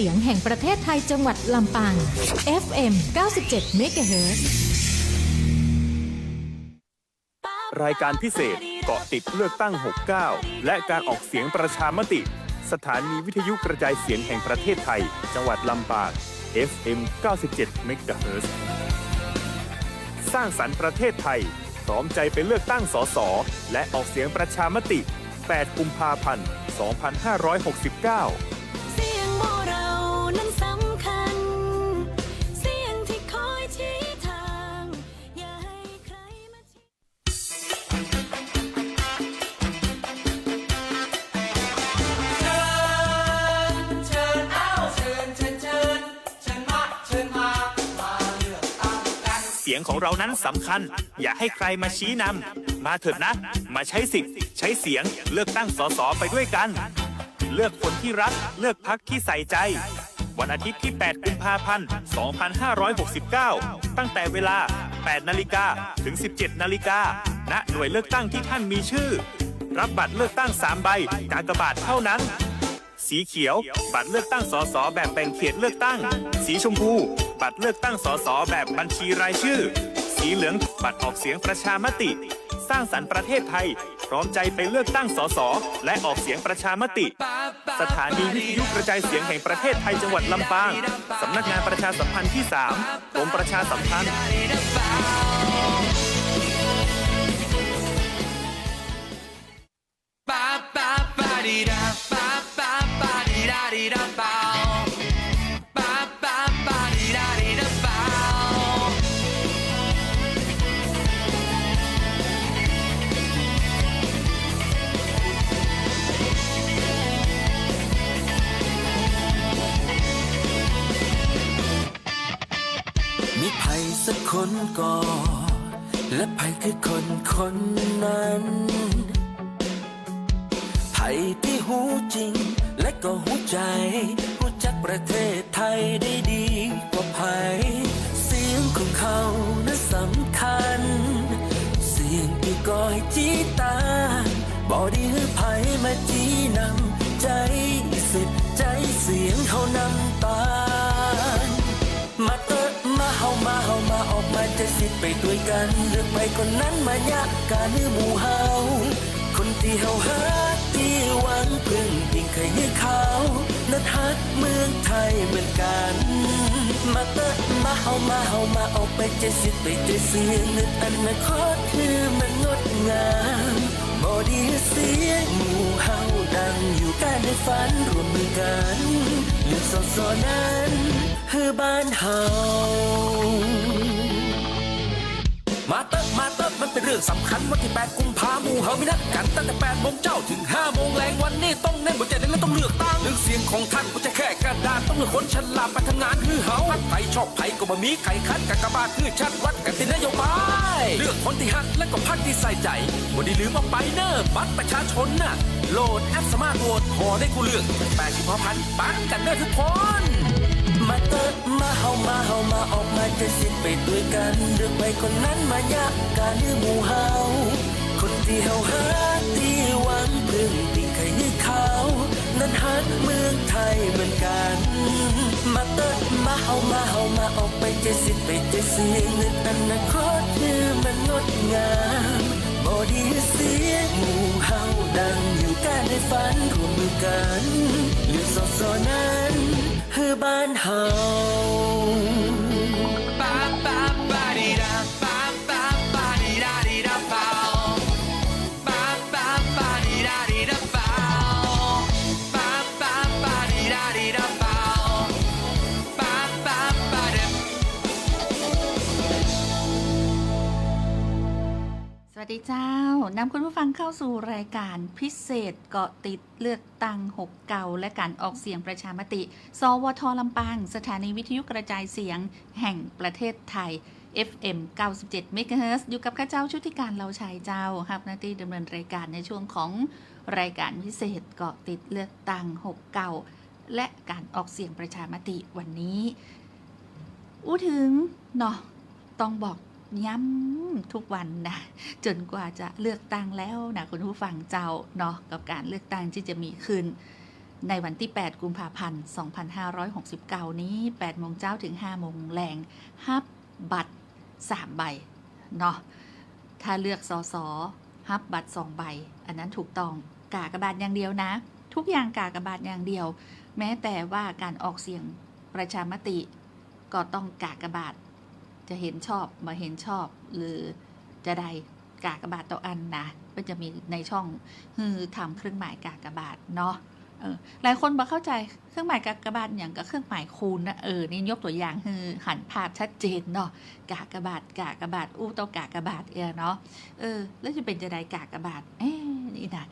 เสียงแห่งประเทศไทยจังหวัดลำปาง FM 97 MHz รายการพิเศษเกาะติดเลือกตั้ง 69 และการออกเสียงประชามติ สถานีวิทยุกระจายเสียงแห่งประเทศไทย จังหวัดลำปาง FM 97 MHz สร้างสรรค์ประเทศไทย พร้อมใจไปเลือกตั้งสสและออกเสียงประชามติ 8 กุมภาพันธ์ 2569 สียงของเรานั้นสำคัญ อย่าให้ใครมาชี้นำมาเถิดนะ มาใช้สิทธิ์ ใช้เสียงเลือกตั้งสสไปด้วยกัน เลือกคนที่รัก เลือกพักที่ใส่ใจ วันอาทิตย์ที่ 8 กุมภาพันธ์ 2569 ตั้งแต่เวลา 8 นาฬิกาถึง 17 นาฬิกาณหน่วยเลือกตั้งที่ท่านมีชื่อ รับบัตรเลือกตั้ง 3 ใบกากบาทเท่านั้น สีเขียว บัตรเลือกตั้งสสแบบแบ่งเขตเลือกตั้ง สีชมพู บัตรเลือกตั้งสสแบบบัญชีรายชื่อ สีเหลืองบัตรออกเสียงประชามติ สร้างสรรค์ประเทศไทย พร้อมใจไปเลือกตั้งสสและออกเสียงประชามติ สถานีวิทยุกระจายเสียงแห่งประเทศไทยจังหวัดลำปาง สำนักงานประชาสัมพันธ์ที่3กรมประชาสัมพันธ์ปาปาปาดีดาปาปาปาดีดาดีดาปา คนก่อนและไผคือคนคนนั้นไผที่หูจริง และก็หูใจหูจักประเทศไทยได้ดีกว่าไผเสียงของเขานั้นสำคัญ เสียงที่ก่อยจีตาบอดีให้ไผมาจีนำใจ ไปด้วยกันเลือกไปคนนั้นมายะการหมู่เฮาคนที่เฮาฮักที่หวังพึ่งพิงใครให้เขานั้นฮักเมืองไทยเหมือนกัน มาเติดมาเฮามาเฮามาออกไปจสิไปด้วยเสียงนึกอนาคตคือมันงดงามบอดีเสียงหมู่เฮาดังอยู่กันในฝันรวมมือกันเลือกสอสอนั้นคือบ้านเฮา มันเป็นเรื่องสำคัญวันที่ 8 กุมภาหมู่เฮามีนัดกันตั้งแต่8โมงเจ้าถึง 5 โมงแรงวันนี้ต้องเน้นหัวใจเน้นและต้องเลือกตั้งเรื่องเสียงของท่านไม่ใช่แค่กระดานต้องเลือกคนฉลาดไปทำงานคือเฮาพักไผชอบไผก็บ่มีไข่คัดกากบาทคือชัดวัดกันที่นโยบายเลือกคนที่ฮักและก็พักที่ใส่ใจบ่ได้ลืมเอาไปเนอะบัตรประชาชนน่ะโหลดแอปสมาร์ทโหวตพอได้กูเลือก8กุมภาพันปังกันเด้อทุกคน มาเติบมาเฮามาเฮามาออกมาจะสิไปด้วยกันเลือกไปคนนั้นมายะกการหรือหมู่เฮาคนที่เฮาฮักที่หวังพึ่งพิงใครให้เขานั้นฮักเมืองไทยเหมือนกัน มาเติบมาเฮามาเฮามาออกไปจะสิไปจะเสียนึกอนาคตคือมันงดงามบอดีเสียงหมู่เฮาดังอยู่กันในฝันร่วมมือกันเลือกสอสอนั้น คือบ้านเฮาป้า ดีเจ้านำคุณผู้ฟังเข้าสู่รายการพิเศษเกาะติดเลือกตั้งหกเก่า และการออกเสียงประชามติ สวทลำปาง สถานีวิทยุกระจายเสียงแห่งประเทศไทย FM 97 MHz อยู่กับข้าเจ้าชุติการเราชัยเจ้าครับหน้าที่ดำเนินรายการในช่วงของรายการพิเศษเกาะติดเลือกตั้งหกเก่า และการออกเสียงประชามติวันนี้อู้ถึงเนาะต้องบอก ย้ำทุกวันนะจนกว่าจะเลือกตั้งแล้วนะคุณผู้ฟังเจ้าเนาะกับการเลือกตั้งที่จะมีขึ้น ในวันที่ 8 กุมภาพันธ์ 2569 นี้ 8 โมงเช้าถึง 5 โมงแรงฮับบัตร 3 ใบเนาะถ้าเลือกสอสอฮับบัตร 2 ใบ อันนั้นถูกต้องกากบาทอย่างเดียวนะ ทุกอย่างกากบาทอย่างเดียว แม้แต่ว่าการออกเสียงประชามติ ก็ต้องกากบาท จะเห็นชอบมาเห็นชอบ หรือจะใดกากบาทต่ออันนะก็จะมีในช่องคือทำเครื่องหมายกากบาทเนาะหลายคนบอกเข้าใจเครื่องหมายกากบาทอย่างกับเครื่องหมายคูณนะเออนี่ยกตัวอย่างคือหันภาพชัดเจนเนาะกากบาทกากบาทอู้ต้อกากบาทเออเนาะเออ แล้วจะเป็นจะได้กากบาทเอ้นี่นะ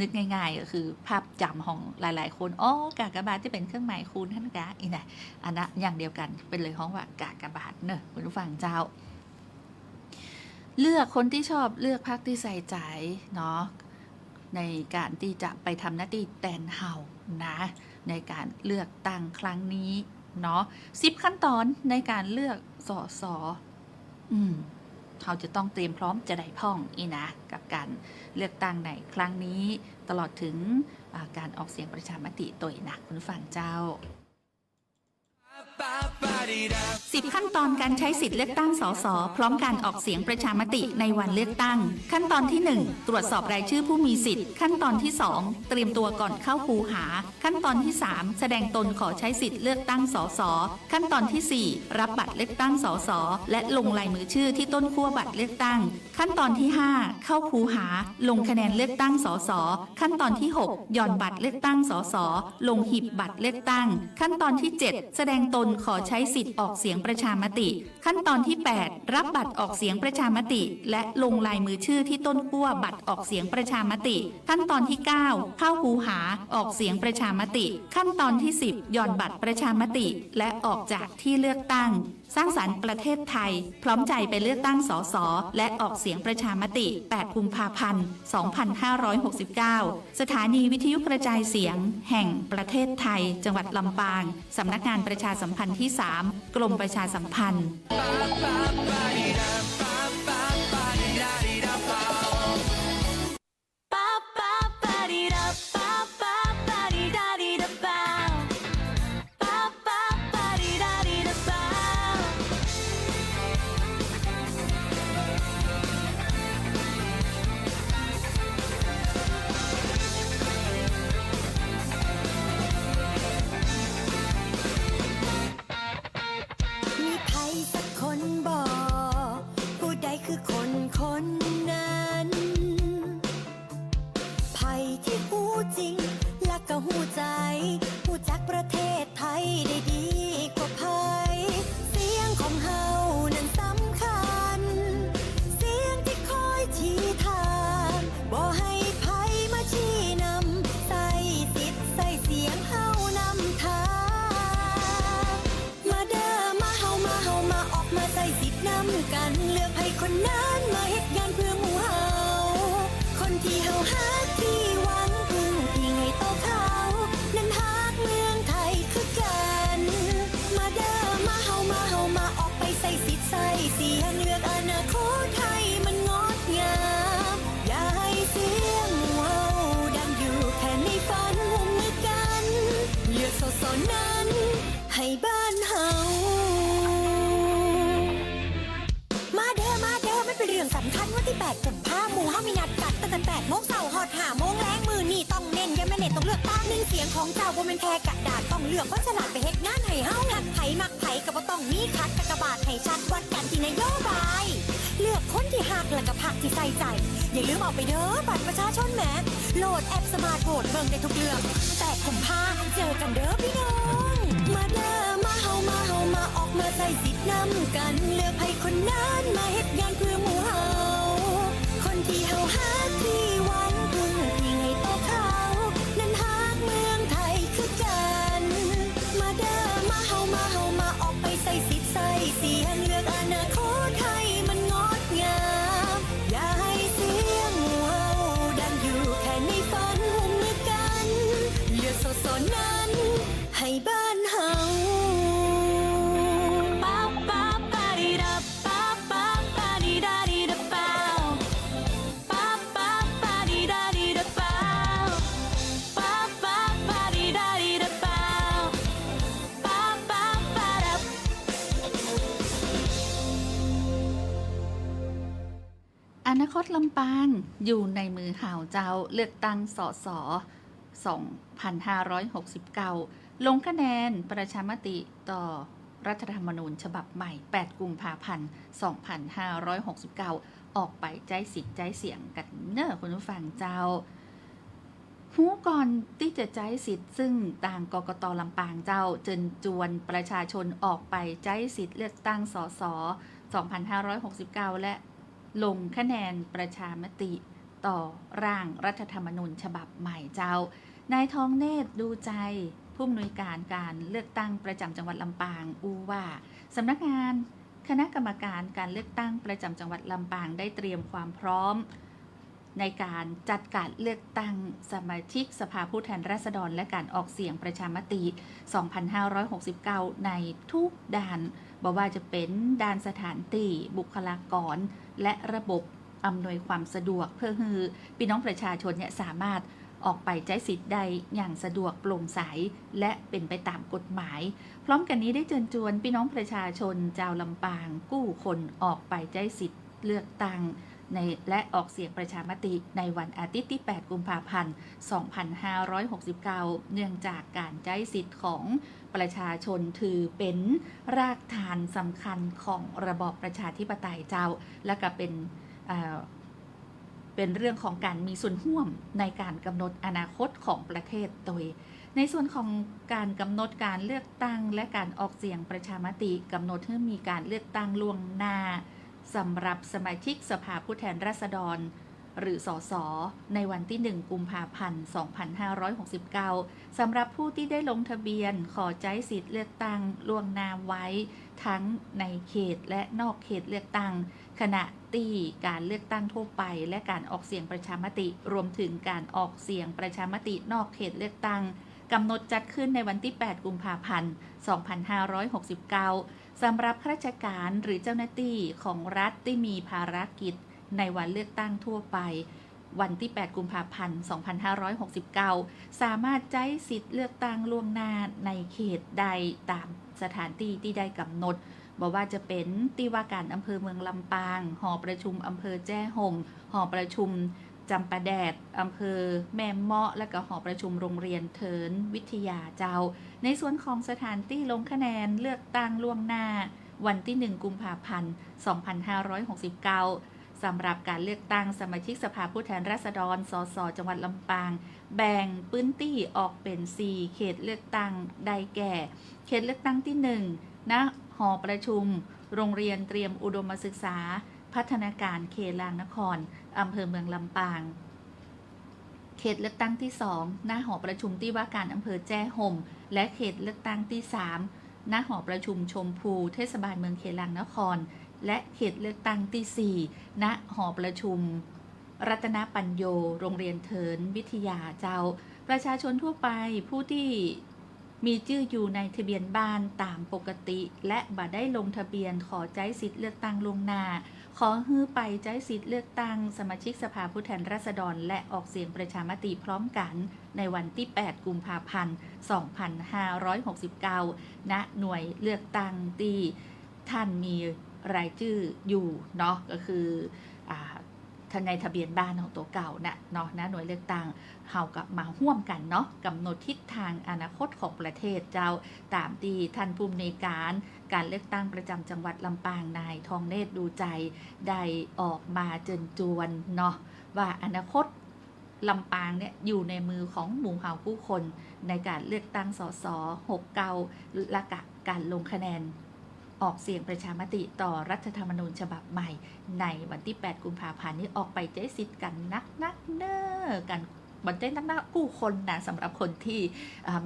นึกง่าย ๆ ก็คือภาพจำของหลาย ๆ คนอ๋อกากบาทที่เป็นเครื่องหมายคูณท่านกะอีนะอันนั้นอย่างเดียวกันเป็นเลยห้องว่ากากบาทเนอะคุณผู้ฟังเจ้า เลือกคนที่ชอบเลือกพักที่ใส่ใจเนาะในการที่จะไปทำหน้าที่แตนเห่านะ ในการเลือกตั้งครั้งนี้เนาะสิบขั้นตอนในการเลือกสอสออืม เขาจะต้องเตรียมพร้อมจะได้พ่องอีนะกับการเลือกตั้งในครั้งนี้ ตลอดถึงการออกเสียงประชามติตัวนะคุณผู้ฟังเจ้า สิบขั้นตอนการใช้สิทธิ์เลือกตั้งสสพร้อมการออกเสียงประชามติในวันเลือกตั้ง ขั้นตอนที่ 1 ตรวจสอบรายชื่อผู้มีสิทธิ์ ขั้นตอนที่ 2 เตรียมตัวก่อนเข้าคูหา ขั้นตอนที่ 3 แสดงตนขอใช้สิทธิ์เลือกตั้งสสขั้นตอนที่ 4 รับบัตรเลือกตั้งสสและลงลายมือชื่อที่ต้นขั้วบัตรเลือกตั้ง ขั้นตอนที่ 5 เข้าคูหา ลงคะแนนเลือกตั้งสสขั้นตอนที่ 6 หย่อนบัตรเลือกตั้งสสลงหีบบัตรเลือกตั้ง ขั้นตอนที่ 7 แสดงตนขอใช้สิทธิ์ออกเสียงประชามติ ขั้นตอนที่ 8 รับบัตรออกเสียงประชามติ และลงลายมือชื่อที่ต้นกั้วบัตรออกเสียงประชามติ ขั้นตอนที่ 9 เข้าคูหาออกเสียงประชามติ ขั้นตอนที่ 10หย่อนบัตรประชามติ และออกจากที่เลือกตั้ง สร้างสรรค์ประเทศไทย พร้อมใจไปเลือกตั้งสสและออกเสียงประชามติ 8 กุมภาพันธ์ 2569 สถานีวิทยุกระจายเสียง แห่งประเทศไทย จังหวัดลำปาง สำนักงานประชาสัมพันธ์ที่ 3 กรมประชาสัมพันธ์ หนึ่งเสียงของเจ้าบ่แม่นแค่กระดาษต้องเลือกคนฉลาดไปเฮ็ดงานให้เฮาหักไผมักไผก็บ่ต้องมีคัดกากบาทให้ชัดวัดกันที่นโยบาย เลือกคนที่หักและก็พักที่ใส่ใจ อย่าลืมเอาไปเด้อบัตรประชาชนแหมโหลดแอปสมาร์ทโหวตเบิ่งได้ทุกเรื่องแต่กุมภาเจอกันเด้อพี่น้อง มาเด้อมาเฮามาเฮามาออกมาใส่สิทธิ์นำกันเลือกให้คนนั้นมาเฮ็ดงานเพื่อหมู่เฮาคนที่เฮาฮักที่ำปาง อยู่ในมือข่าวเจ้าเลือกตั้งสส2569 ลงคะแนนประชามติต่อรัฐธรรมนูญฉบับใหม่ 8 กุมภาพันธ์ 2569 ออกไปใจสิทธิ์ใจเสียงกันเนอะคุณผู้ฟังเจ้าหูก่อนที่จะใจสิทธิ์ซึ่งต่างกกตลำปางเจ้าเจิญจวนประชาชนออกไปใจสิทธิ์เลือกตั้งสส 2569 และ ลงคะแนนประชามติต่อร่างรัฐธรรมนูญฉบับใหม่เจ้านายทองเนตรดูใจผู้อำนวยการการเลือกตั้งประจำจังหวัดลำปางอูว่าสำนักงานคณะกรรมการการเลือกตั้งประจำจังหวัดลำปางได้เตรียมความพร้อม ในการจัดการเลือกตั้งสมาชิกสภาผู้แทนราษฎรและการออกเสียงประชามติ 2569 ในทุกด้าน บอกว่าจะเป็นด้านสถานที่บุคลากร และระบบอำนวยความสะดวกเพื่อให้พี่น้องประชาชนเนี่ยสามารถออกไปใช้สิทธิ์ได้อย่างสะดวกโปร่งใส และเป็นไปตามกฎหมาย พร้อมกันนี้ได้เชิญชวนพี่น้องประชาชนชาวลำปาง กู้คนออกไปใช้สิทธิ์เลือกตั้งในและออกเสียงประชามติในวันอาทิตย์ที่ 8 กุมภาพันธ์ 2569 เนื่องจากการใช้สิทธิ์ของ ประชาชนถือเป็นรากฐานสำคัญของระบอบประชาธิปไตยเจ้า และก็เป็นเเป็นเรื่องของการมีส่วนร่วมในการกำหนดอนาคตของประเทศโดย ในส่วนของการกำหนดการเลือกตั้ง และการออกเสียงประชามติกำหนดให้มีการเลือกตั้งล่วงหน้าสำหรับสมาชิกสภาผู้แทนราษฎร หรือสอสอในวันที่ 1 กุมภาพันธ์ 2569 สำหรับผู้ที่ได้ลงทะเบียนขอใจสิทธิ์เลือกตั้งล่วงหน้าไว้ ทั้งในเขตและนอกเขตเลือกตั้ง ขณะที่การเลือกตั้งทั่วไป และการออกเสียงประชามติ รวมถึงการออกเสียงประชามตินอกเขตเลือกตั้งกำหนดจัดขึ้นในวันที่ 8 กุมภาพันธ์ 2569 สำหรับข้าราชการหรือเจ้าหน้าที่ของรัฐที่มีภารกิจ ในวันเลือกตั้งทั่วไป วันที่ 8 กุมภาพันธ์ 2569 สามารถใช้สิทธิ์เลือกตั้งล่วงหน้าในเขตใดตามสถานที่ที่ได้กำหนดบอกว่าจะเป็นที่ว่าการอำเภอเมืองลำปาง หอประชุมอำเภอแจ้ห่ม หอประชุมจำปาแดดอำเภอแม่เมาะ และก็หอประชุมโรงเรียนเทินวิทยาเจ้า ในส่วนของสถานที่ลงคะแนนเลือกตั้งล่วงหน้า วันที่ 1 กุมภาพันธ์ 2569 สำหรับการเลือกตั้งสมาชิกสภาผู้แทนราษฎร สส จังหวัดลำปาง แบ่งพื้นที่ออกเป็น 4 เขตเลือกตั้ง ได้แก่ เขตเลือกตั้งที่1ณหอประชุม โรงเรียนเตรียมอุดมศึกษา พัฒนาการเขตลางนคร อำเภอเมืองลำปาง เขตเลือกตั้งที่ 2 หน้าหอประชุมที่ว่าการอำเภอแจ้ห่ม และเขตเลือกตั้งที่ 3 หน้าหอประชุมชมพู เทศบาลเมืองเขลางนคร และเขตเลือกตั้งที่ 4 ณ หอประชุม รัตนปัญโย โรงเรียนเทิน วิทยาเจ้า ประชาชนทั่วไปผู้ที่มีชื่ออยู่ในทะเบียนบ้านตามปกติ และบัตรได้ลงทะเบียนขอใจสิทธิ์เลือกตั้งลวงหน้า ขอฮื้อไปใจสิทธิ์เลือกตั้ง สมาชิกสภาผู้แทนราษฎร และออกเสียงประชามติพร้อมกันในวันที่ 8 กุมภาพันธ์ 2569 ณ หน่วยเลือกตั้งที่ท่านมี รายชื่ออยู่เนาะก็คือทานในทะเบียนบ้านของตัวเก่านะเนาะนะหน่วยเลือกตั้งเฮากับมาห่วมกันเนาะกำหนดทิศทางอนาคตของประเทศเจ้าตามที่ท่านผู้อำนวยการการเลือกตั้งประจำจังหวัดลำปางนายทองเนตรดูใจได้ออกมาเจิญจวนเนาะว่าอนาคตลำปางเนี่ยอยู่ในมือของหมู่เฮาผู้คนในการเลือกตั้งสส69และกะการลงคะแนน ออกเสียงประชามติต่อรัฐธรรมนูญฉบับใหม่ ในวันที่ 8 กุมภาพันธ์นี้ออกไปใช้สิทธิ์กันนักนักเนอกันบันเต้นนักนักๆกู้คนนะสำหรับคนที่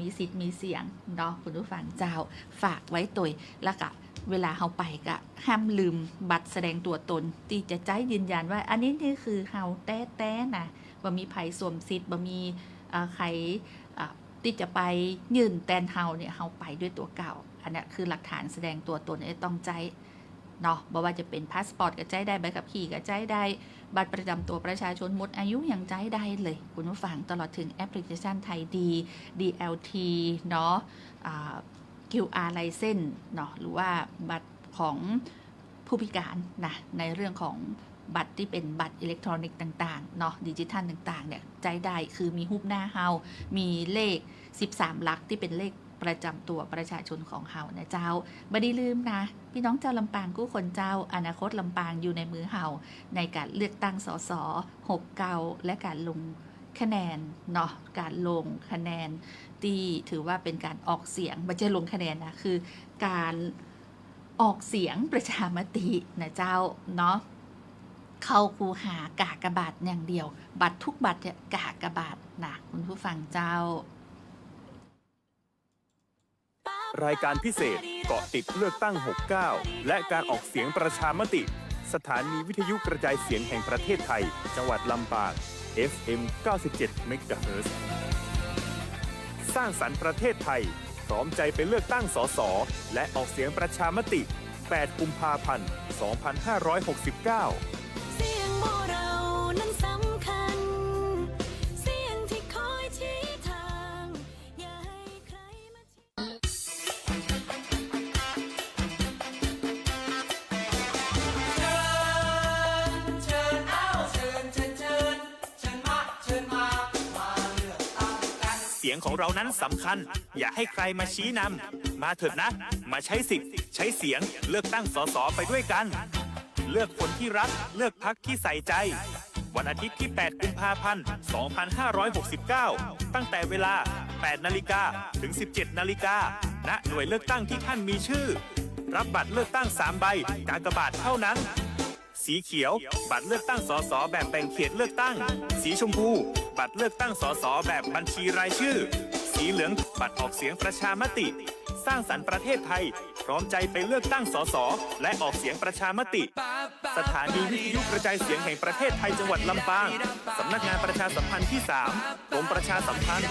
มีสิทธิ์มีเสียงเนาะคุณผู้ฟังเจ้าฝากไว้ตัวแล้วก็เวลาเฮาไปก็ห้ามลืมบัตรแสดงตัวตน ที่จะใจยืนยันว่า อันนี้นี่คือเฮาแต้แต้นะบ่มีไผสวมสิทธิ์บ่มีใครที่จะไปยืนแตนเฮาเนี่ยเฮาไปด้วยตัวเก่า อันนี้คือหลักฐานแสดงตัวตนเนี่ยต้องใจเนาะบ่ว่าจะเป็นพาสปอร์ตก็ใจได้ใบขับขี่ก็ใจได้ บัตรประจำตัวประชาชนหมดอายุอย่างใจได้เลย คุณผู้ฟังตลอดถึงแอปพลิเคชันไทยดี DLT เนาะ QR license เนาะหรือว่าบัตรของผู้พิการนะในเรื่องของบัตรที่เป็นบัตรอิเล็กทรอนิกส์ต่างๆ เนาะดิจิทัลต่างๆ เนี่ย ใจได้คือมีรูปหน้าเฮา มีเลข 13 หลักที่เป็นเลข ประจำตัวประชาชนของเฮานะเจ้าบ่ได้ลืมนะ พี่น้องเจ้าลำปางกู้คนเจ้า อนาคตลำปางอยู่ในมือเฮาในการเลือกตั้งสส6เกาและการลงคะแนนเนาะการลงคะแนนที่ถือว่าเป็นการออกเสียงไม่ใช่ลงคะแนนนะคือการออกเสียงประชามตินะเจ้าเนาะเข้าคูหากากบาทอย่างเดียว บัตรทุกบัตรเนี่ยกากบาทนะคุณผู้ฟังเจ้า รายการพิเศษเกาะติดเลือกตั้ง 69 และการออกเสียงประชามติ สถานีวิทยุกระจายเสียงแห่งประเทศไทย จังหวัดลำปาง FM 97 MHz สร้างสรรค์ประเทศไทย พร้อมใจไปเลือกตั้งสสและออกเสียงประชามติ 8 กุมภาพันธ์ 2569 สียงของเรานั้นสำคัญ อย่าให้ใครมาชี้นำมาเถิดนะ มาใช้สิทธิ์ ใช้เสียงเลือกตั้งสสไปด้วยกัน เลือกคนที่รัก เลือกพักที่ใส่ใจ วันอาทิตย์ที่ 8 กุมภาพันธ์ 2569 ตั้งแต่เวลา 8 นาฬิกาถึง 17 นาฬิกาณหน่วยเลือกตั้งที่ท่านมีชื่อ รับบัตรเลือกตั้ง 3 ใบกากบาทเท่านั้น สีเขียว บัตรเลือกตั้งสสแบบแบ่งเขตเลือกตั้ง สีชมพู บัตรเลือกตั้งสสแบบบัญชีรายชื่อ สีเหลืองบัตรออกเสียงประชามติ สร้างสรรค์ประเทศไทย พร้อมใจไปเลือกตั้งสสและออกเสียงประชามติ สถานีวิทยุกระจายเสียงแห่งประเทศไทยจังหวัดลำปางสำนักงานประชาสัมพันธ์ที่3กรมประชาสัมพันธ์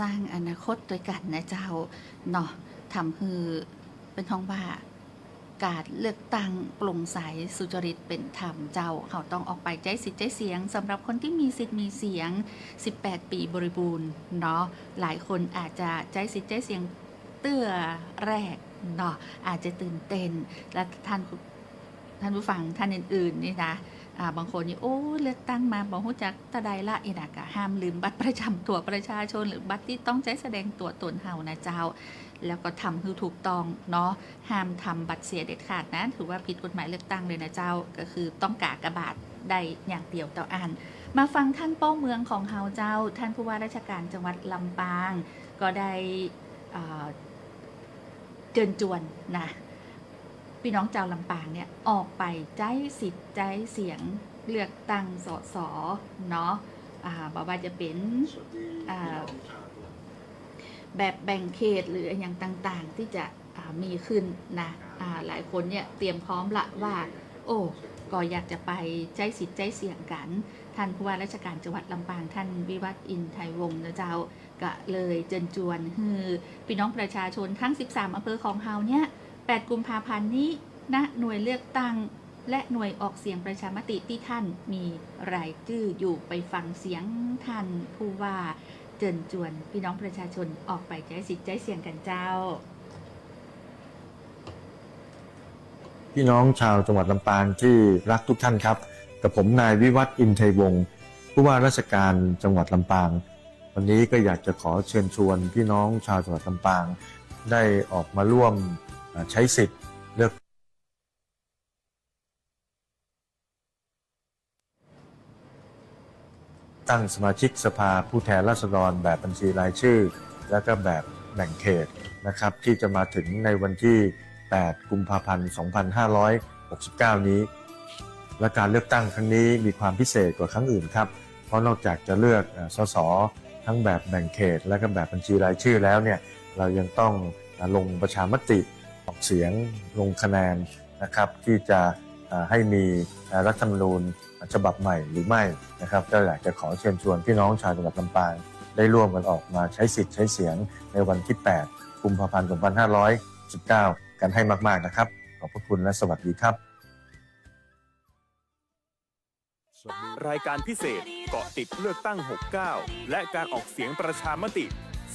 สร้างอนาคตด้วยกันนะเจ้าเนาะทำให้เป็นท้องว่าการเลือกตั้งโปร่งใสสุจริตเป็นธรรมเจ้า เขาต้องออกไปใจสิทธิ์ใจเสียงสำหรับคนที่มีสิทธิ์มีเสียง 18 ปีบริบูรณ์เนาะหลายคนอาจจะใจสิทธิ์ใจเสียงเตื้อแรกเนาะอาจจะตื่นเต้นและท่านท่านผู้ฟังท่านอื่นๆนี่นะ บางคนนี่โอ้เลือกตั้งมาบอกหูจักตะใดละอีนากะห้ามลืมบัตรประจำตัวประชาชน หรือบัตรที่ต้องใช้แสดงตัวตนเฮานะเจ้า แล้วก็ทำคือถูกต้องเนาะห้ามทำบัตรเสียเด็ดขาดนะถือว่าผิดกฎหมายเลือกตั้งเลยนะเจ้า ก็คือต้องกากระบาทได้อย่างเดียวต่ออันมาฟังท่านป้าเมืองของเฮาเจ้า ท่านผู้ว่าราชการจังหวัดลำปาง ก็ได้เจิญจวนนะ พี่น้องชาวลำปางเนี่ยออกไปใจสิทธิ์ใจเสียงเลือกตั้งสสเนาะอ่าบอกว่าจะเป็นอ่าแบบแบ่งเขตหรืออย่างต่างๆ ที่จะมีขึ้นนะหลายคนเนี่ยเตรียมพร้อมละว่า โอ้ก็อยากจะไปใจสิทธิ์ใจเสียงกัน ท่านผู้ว่าราชการจังหวัดลำปางท่านวิวัฒน์อินไทยวงศ์นะเจ้าก็เลยเจิญจวนฮือพี่น้องประชาชนทั้ง 13อำเภอของเฮาเนี่ย 8 กุมภาพันธ์นี้ณหน่วยเลือกตั้ง และหน่วยออกเสียงประชามติที่ท่านมีรายชื่ออยู่ไปฟังเสียงท่านผู้ว่าเจิญจวนพี่น้องประชาชนออกไปใช้สิทธิ์ใช้เสียงกันเจ้า พี่น้องชาวจังหวัดลำปางที่รักทุกท่านครับกับผมนายวิวัฒน์อินทยวงศ์ผู้ว่าราชการจังหวัดลำปาง วันนี้ก็อยากจะขอเชิญชวนพี่น้องชาวจังหวัดลำปาง ได้ออกมาร่วม ใช้สิทธิ์เลือกตั้งสมาชิกสภาผู้แทนราษฎรแบบบัญชีรายชื่อ และก็แบบแบ่งเขตนะครับที่จะมาถึงในวันที่ 8 กุมภาพันธ์ 2569 นี้ และการเลือกตั้งครั้งนี้มีความพิเศษกว่าครั้งอื่นครับ เพราะนอกจากจะเลือกสสทั้งแบบแบ่งเขต และก็แบบบัญชีรายชื่อแล้วเนี่ยเรายังต้องลงประชามติ ออกเสียงลงคะแนนนะครับที่จะให้มีรัฐธรรมนูญฉบับใหม่หรือไม่นะครับก็อยากจะขอเชิญชวนพี่น้องชาวจังหวัดลำปางได้ร่วมกันออกมาใช้สิทธิ์ใช้เสียงในวันที่ 8 กุมภาพันธ์ 2519 กันให้มาก ๆ นะครับ ขอบพระคุณและสวัสดีครับ รายการพิเศษเกาะติดเลือกตั้ง 69 และการออกเสียงประชามติ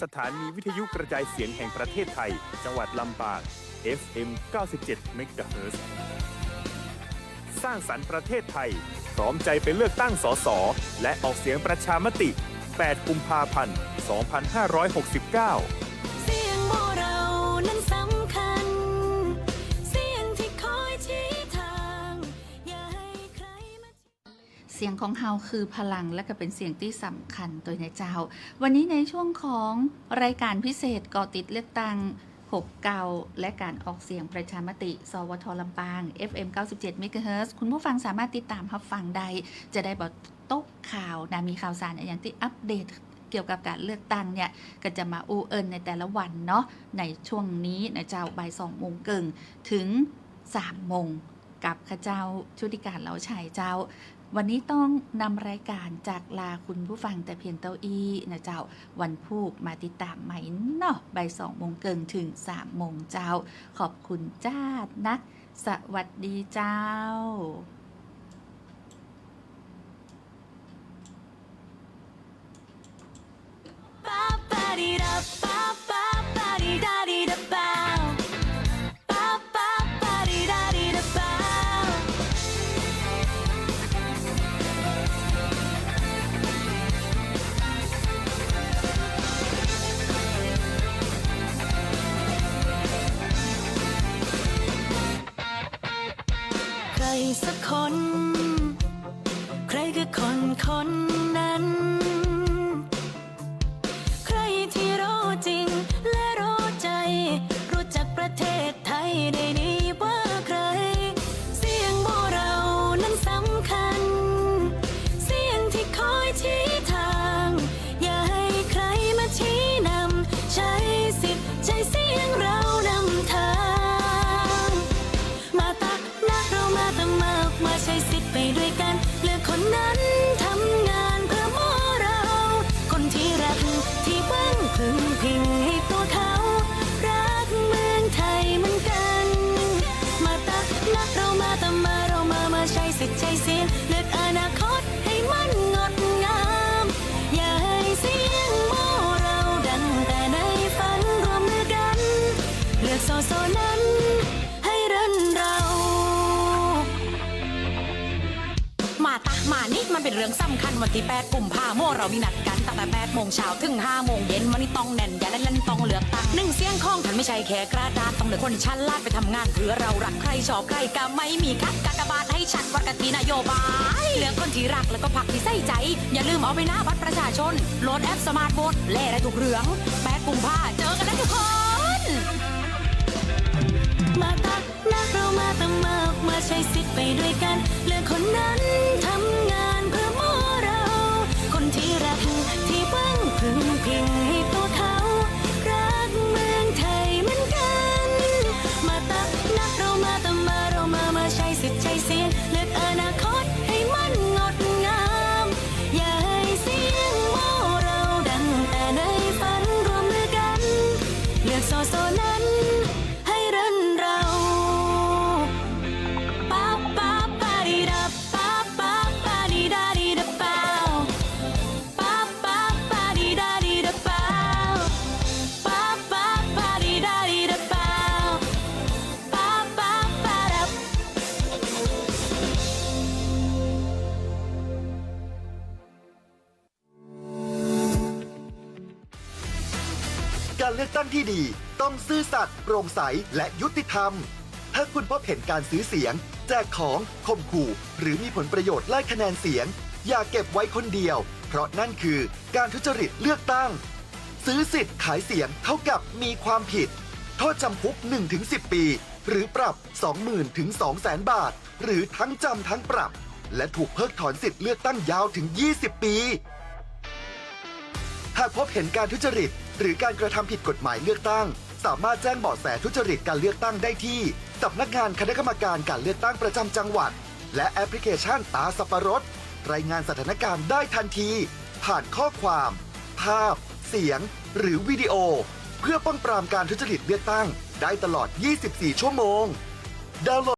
สถานีวิทยุกระจายเสียงแห่งประเทศไทย จังหวัดลำปาง FM 97 MHz สร้างสรรค์ประเทศไทย พร้อมใจไปเลือกตั้งสส และออกเสียงประชามติ 8 กุมภาพันธ์ 2569เสียงโมเรานั้นสำคัญเสียงที่คอยชี้ทางอย่าให้ใครมาเสียงของเฮาคือพลังและก็เป็นเสียงที่สำคัญโดยในเจ้า วันนี้ในช่วงของรายการพิเศษก่อติดเลือกตั้ง 6เกาและการออกเสียงประชามติ สวทลำปาง FM 97 MHz คุณผู้ฟังสามารถติดตามรับฟังได้ จะได้บอตกข่าวนะมีข่าวสารอย่างที่อัปเดตเกี่ยวกับการเลือกตั้งเนี่ย ก็จะมาอูเอินในแต่ละวันเนาะ ในช่วงนี้นะเจ้าบ่ายสองโมงเกิงถึง3โมงกับข้าเจ้าชุติการเหลาชัยเจ้า วันนี้ต้องนำรายการจากลาคุณผู้ฟังแต่เพียงเต้าอี้นะเจ้า วันพูกมาติดตามใหม่เนาะบ่ายสองโมงเกินถึงสามโมงเจ้า ขอบคุณจ้านัก สวัสดีเจ้า Pa pa di da pa pa pa di da di da bow. สักคน ใครคือคนคนนั้น เป็นเรื่องสำคัญวันที่ 8 กุมภาโมเรามีนัดกันตั้งแต่ 8 โมงเช้าถึง 5 โมงเย็นวันนี้ต้องแน่นอย่าเล่นเล่นต้องเลือกตั้งหนึ่งเสียงของท่านไม่ใช่แค่กระดาษต้องเลือกคนชั้นลาดไปทำงานเพื่อเรารักใครชอบใครก็ไม่มีคัดกากบาทให้ชัดวัดกันที่นโยบายเลือกคนที่รักแล้วก็พักที่ใส่ใจ อย่าลืมเอาไปหน้าบัตรประชาชนโหลดแอปสมาร์ทโหวตแล่ได้ทุกเรื่อง 8 กุมภาเจอกันนะทุกคนมาตักนักเรามาตั้งมากมาใช้สิทธิ์ไปด้วยกันเลือกคนนั้นทำงาน ซื่อสัตย์โปร่งใสและยุติธรรม ถ้าคุณพบเห็นการซื้อเสียง แจกของข่มขู่ หรือมีผลประโยชน์ไล่คะแนนเสียง อย่าเก็บไว้คนเดียว เพราะนั่นคือการทุจริตเลือกตั้ง ซื้อสิทธิ์ขายเสียงเท่ากับมีความผิด โทษจำคุก 1-10 ปี หรือปรับ 20,000ถึง200,000 บาท หรือทั้งจำทั้งปรับ และถูกเพิกถอนสิทธิ์เลือกตั้งยาวถึง 20 ปีหากพบเห็นการทุจริต หรือการกระทำผิดกฎหมายเลือกตั้ง สามารถแจ้งเบาะแสทุจริตการเลือกตั้งได้ที่สำนักงานคณะกรรมการการเลือกตั้งประจำจังหวัด และแอปพลิเคชันตาสับปะรด รายงานสถานการณ์ได้ทันที ผ่านข้อความ ภาพ เสียง หรือวิดีโอ เพื่อป้องปรามการทุจริตเลือกตั้ง ได้ตลอด 24 ชั่วโมงดาวน์โหลด